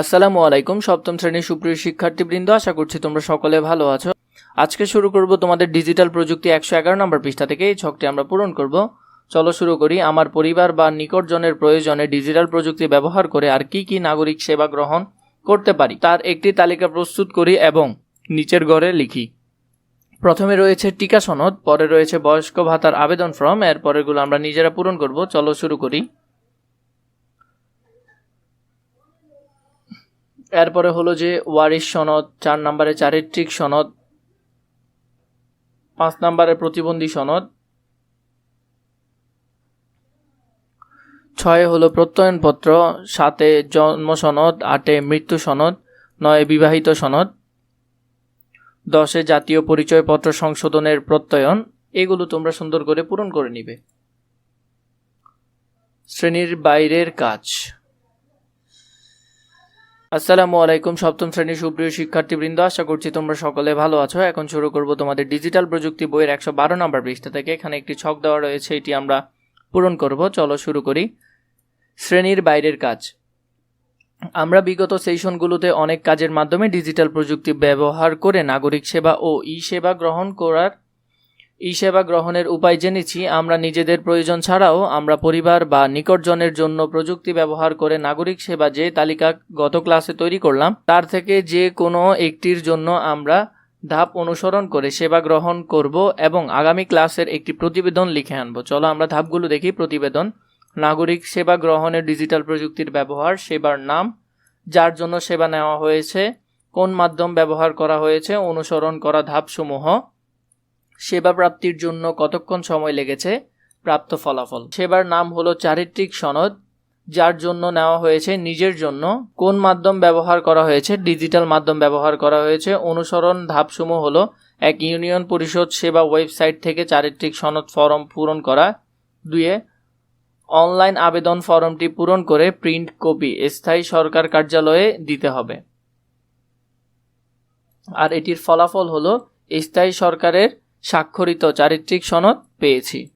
আসসালামু আলাইকুম, সপ্তম শ্রেণির সুপ্রিয় শিক্ষার্থীবৃন্দ, আশা করছি তোমরা সকলে ভালো আছো। আজকে শুরু করব তোমাদের ডিজিটাল প্রযুক্তি একশো এগারো নম্বর পৃষ্ঠা থেকে, এই ছকটি আমরা পূরণ করব। চলো শুরু করি, আমার পরিবার বা নিকটজনের প্রয়োজনে ডিজিটাল প্রযুক্তি ব্যবহার করে আর কি কি নাগরিক সেবা গ্রহণ করতে পারি, তার একটি তালিকা প্রস্তুত করি এবং নিচের ঘরে লিখি। প্রথমে রয়েছে টিকা সনদ, পরে রয়েছে বয়স্ক ভাতার আবেদন ফর্ম এর পরেরগুলো আমরা নিজেরা পূরণ করব। চলো শুরু করি। এরপরে হলো যে ওয়ারিশ সনদ, চার নম্বরে চারিত্রিক সনদ, পাঁচ নম্বরে প্রতিবন্ধী সনদ, ছয় হলো প্রত্যয়নপত্র, সাতে জন্ম সনদ, আটে মৃত্যু সনদ, নয় বিবাহিত সনদ, দশে জাতীয় পরিচয়পত্র সংশোধনের প্রত্যয়ন, এগুলো তোমরা সুন্দর করে পূরণ করে নিবে। শ্রেণির বাইরের কাজ। আসসালামু আলাইকুম, সপ্তম শ্রেণির সুপ্রিয় শিক্ষার্থীবৃন্দ, আশা করছি তোমরা সকলে ভালো আছো। এখন শুরু করব তোমাদের ডিজিটাল প্রযুক্তি বইয়ের একশো বারো নম্বর পৃষ্ঠা থেকে। এখানে একটি ছক দেওয়া রয়েছে, এটি আমরা পূরণ করব। চলো শুরু করি। শ্রেণির বাইরের কাজ। আমরা বিগত সেশনগুলোতে অনেক কাজের মাধ্যমে ডিজিটাল প্রযুক্তি ব্যবহার করে নাগরিক সেবা ও ই সেবা গ্রহণ করার ই সেবা গ্রহণের উপায় জেনেছি, আমরা নিজেদের প্রয়োজন ছাড়াও আমরা পরিবার বা নিকটজনের জন্য প্রযুক্তি ব্যবহার করে নাগরিক সেবা যে তালিকা গত ক্লাসে তৈরি করলাম, তার থেকে যে কোনো একটির জন্য আমরা ধাপ অনুসরণ করে সেবা গ্রহণ করব এবং আগামী ক্লাসের একটি প্রতিবেদন লিখে আনব। চলো আমরা ধাপগুলো দেখি। প্রতিবেদন, নাগরিক সেবা গ্রহণের ডিজিটাল প্রযুক্তির ব্যবহার, সেবার নাম, যার জন্য সেবা নেওয়া হয়েছে, কোন মাধ্যম ব্যবহার করা হয়েছে, অনুসরণ করা ধাপসমূহ। সেবা প্রাপ্তির জন্য কতক্ষণ সময় লেগেছে? প্রাপ্ত ফলাফল। সেবার নাম হলো চারিত্রিক সনদ, যার জন্য নেওয়া হয়েছে নিজের জন্য। কোন মাধ্যম ব্যবহার করা হয়েছে? ডিজিটাল মাধ্যম ব্যবহার করা হয়েছে। অনুসরণ ধাপসমূহ হলো এক ইউনিয়ন পরিষদ সেবা ওয়েবসাইট থেকে চারিত্রিক সনদ ফর্ম পূরণ করা। দুয়ে অনলাইন আবেদন ফর্মটি পূরণ করে প্রিন্ট কপি স্থায়ী সরকার কার্যালয়ে দিতে হবে। আর এটির ফলাফল হলো স্থায়ী সরকারের স্বাক্ষরিত চারিত্রিক সনদ পেয়েছি।